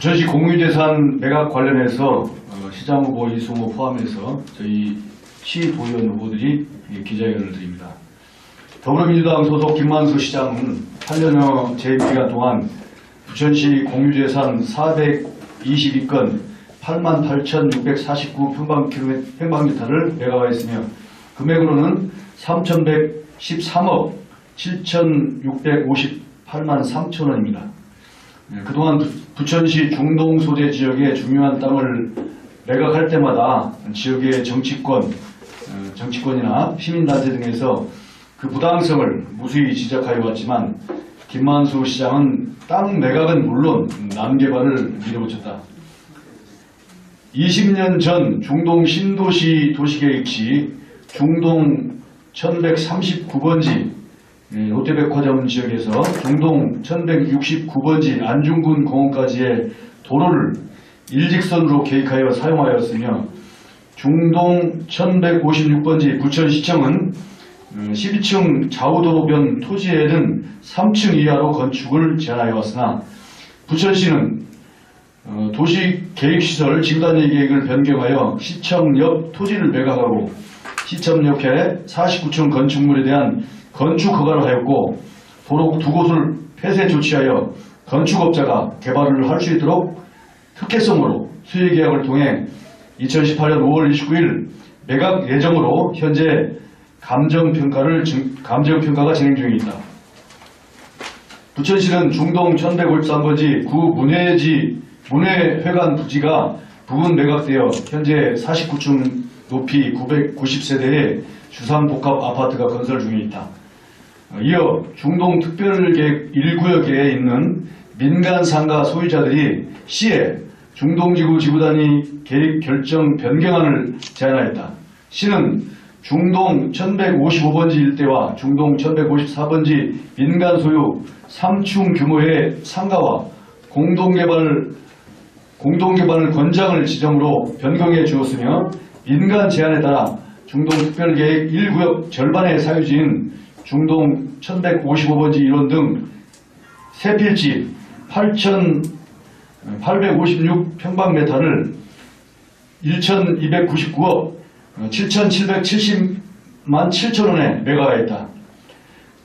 부천시 공유재산 매각 관련해서 어, 시장 후보 이승호 포함해서 저희 시 도의원 후보들이 이 기자회견을 드립니다. 더불어민주당 소속 김만수 시장은 8년여 재임 기간 동안 부천시 공유재산 422건 88,649 평방킬로미터를 매각하였으며 금액으로는 3,113억 7,658만 3천 원입니다. 네, 그동안 부- 부천시 중동 소재 지역의 중요한 땅을 매각할 때마다 지역의 정치권, 어, 정치권이나 시민단체 등에서 그 부당성을 무수히 지적하여 왔지만 김만수 시장은 땅 매각은 물론 남개발을 밀어붙였다. 20년 전 중동 신도시 도시계획 시 중동 1139번지 예, 롯데백화점 지역에서 중동 1169번지 안중근 공원까지의 도로를 일직선으로 계획하여 사용하였으며 중동 1156번지 부천시청은 12층 좌우도로변 토지에는 3층 이하로 건축을 제한하여 왔으나 부천시는 어, 도시계획시설 지구단위 계획을 변경하여 시청 옆 토지를 매각하고 시청 옆에 49층 건축물에 대한 건축 허가를 하였고 도로 두 곳을 폐쇄 조치하여 건축업자가 개발을 할 수 있도록 특혜성으로 수의계약을 통해 2018년 5월 29일 매각 예정으로 현재 감정평가를 진- 감정평가가 진행 중에 있다. 부천시는 중동 1153번지 구 문해지 문해회관 부지가 부분 매각되어 현재 49층 높이 990세대의 주상복합 아파트가 건설 중에 있다. 어, 이어 중동 특별계획 1구역에 있는 민간 상가 소유자들이 시에 중동지구 지구단위 계획 결정 변경안을 제안하였다. 시는 중동 1155번지 일대와 중동 1154번지 민간 소유 3충 규모의 상가와 공동개발 공동개발 권장을 지정으로 변경해 주었으며 민간 제안에 따라 중동 특별계획 1구역 절반의 사유지인 중동 1155번지 일원 등 세 필지 8,856평방미터를 1,299억 7,770만 7천 원에 매각하였다.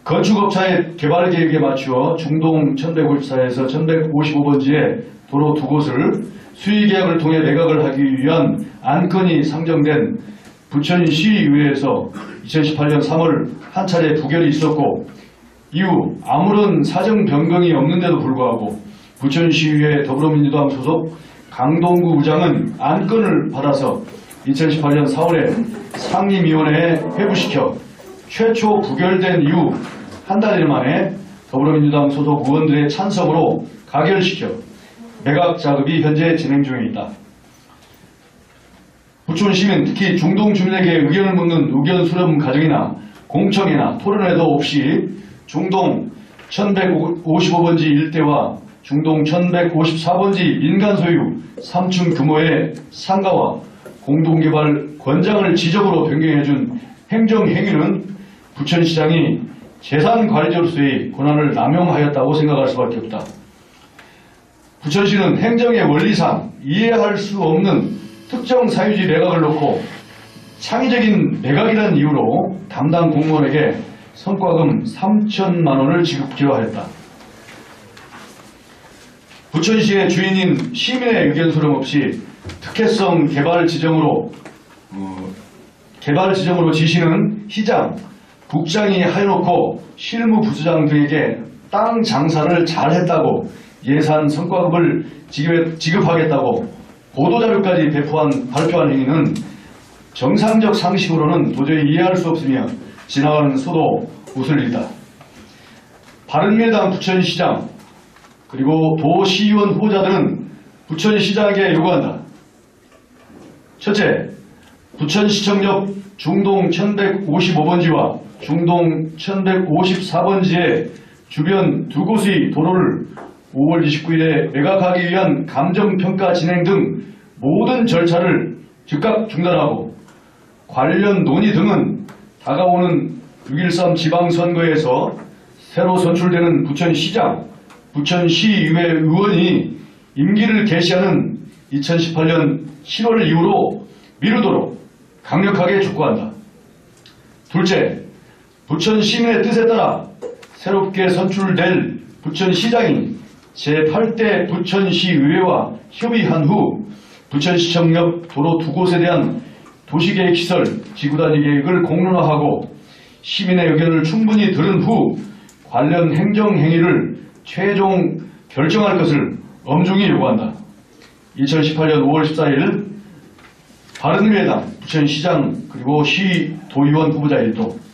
건축업자의 개발 계획에 맞추어 중동 1154에서 1155번지의 도로 두 곳을 수의계약을 통해 매각을 하기 위한 안건이 상정된 부천 시의회에서 2018년 3월 한 차례 부결이 있었고 이후 아무런 사정 변경이 없는데도 불구하고 부천시의회 더불어민주당 소속 강동구 의장은 안건을 받아서 2018년 4월에 상임위원회에 회부시켜 최초 부결된 이후 한달 만에 더불어민주당 소속 의원들의 찬성으로 가결시켜 매각 작업이 현재 진행 중에 있다. 부천시민 특히 중동 주민에게 의견을 묻는 의견 수렴 과정이나 공청이나 토론회도 없이 중동 1155번지 일대와 중동 1154번지 민간 소유 3층 규모의 상가와 공동개발 권장을 지적으로 변경해준 행정행위는 부천시장이 재산관리자로서의 권한을 남용하였다고 생각할 수밖에 없다. 부천시는 행정의 원리상 이해할 수 없는 특정 사유지 매각을 놓고 창의적인 매각이라는 이유로 담당 공무원에게 성과금 3천만 원을 지급기로 하였다. 부천시의 주인인 시민의 의견 수렴 없이 특혜성 개발 지정으로 어, 개발 지정으로 지시는 시장, 국장이 하여놓고 실무 부수장 등에게 땅 장사를 잘했다고 예산 성과급을 지급, 지급 하겠다고 보도자료까지 배포한, 발표한 행위는 정상적 상식으로는 도저히 이해할 수 없으며 지나가는 소도 웃을 일이다. 바른미래당 부천시장 그리고 도시의원 후보자들은 부천시장에게 요구한다. 첫째, 부천시청 옆 중동 1155번지와 중동 1154번지의 주변 두 곳의 도로를 5월 29일에 매각하기 위한 감정평가 진행 등 모든 절차를 즉각 중단하고 관련 논의 등은 다가오는 6.13 지방선거에서 새로 선출되는 부천시장, 부천시의회 의원이 임기를 개시하는 2018년 7월 이후로 미루도록 강력하게 촉구한다. 둘째, 부천 시민의 뜻에 따라 새롭게 선출될 부천시장이 제8대 부천시의회와 협의한 후 부천시청 옆 도로 두 곳에 대한 도시계획 시설 지구단위 계획을 공론화하고 시민의 의견을 충분히 들은 후 관련 행정행위를 최종 결정할 것을 엄중히 요구한다. 2018년 5월 14일 바른미래당 부천시장 그리고 시도의원 후보자 일도